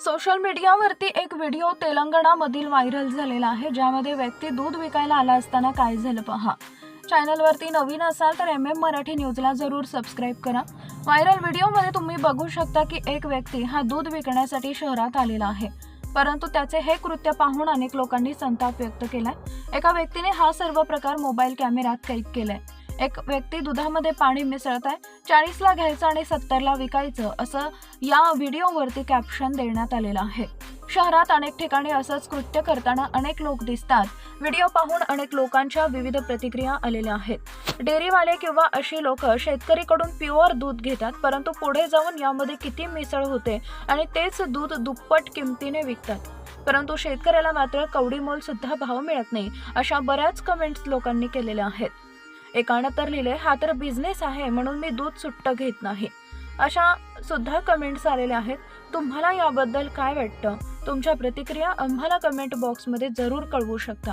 Social मीडियावरती एक video तेलंगणामधील viral झालेला आहे. ज्यामध्ये व्यक्ती दूध विकायला आला असताना काय झालं पहा. चॅनलवरती नवीन असाल तर एम एम मराठी न्यूजला जरूर सबस्क्राईब करा. व्हायरल व्हिडिओमध्ये तुम्ही बघू शकता की एक व्यक्ती हा दूध विकण्यासाठी शहरात आलेला आहे. परंतु त्याचे हे कृत्य पाहून अनेक लोकांनी संताप व्यक्त केलाय. एका व्यक्तीने हा सर्व प्रकार मोबाईल कॅमेऱ्यात कैद केलाय. एक व्यक्ती दुधामध्ये पाणी मिसळत आहे चाळीसला घ्यायचं आणि सत्तरला विकायचं असं या व्हिडिओवरती कॅप्शन देण्यात आलेलं आहे. शहरात अनेक ठिकाणी असंच कृत्य करताना अनेक लोक दिसतात. व्हिडिओ पाहून अनेक लोकांच्या विविध प्रतिक्रिया आलेल्या आहेत. डेअरीवाले किंवा अशी लोक शेतकरीकडून प्युअर दूध घेतात परंतु पुढे जाऊन यामध्ये किती मिसळ होते आणि तेच दूध दुप्पट किमतीने विकतात. परंतु शेतकऱ्याला मात्र कवडीमोल सुद्धा भाव मिळत नाही अशा बऱ्याच कमेंट्स लोकांनी केलेल्या आहेत. एकानं तर लिहिले हा तर बिझनेस आहे म्हणून मी दूध सुट्ट घेत नाही. अशा सुद्धा कमेंट्स आलेल्या आहेत. तुम्हाला याबद्दल काय वाटतं? तुमच्या प्रतिक्रिया आम्हाला कमेंट बॉक्समध्ये जरूर कळवू शकता.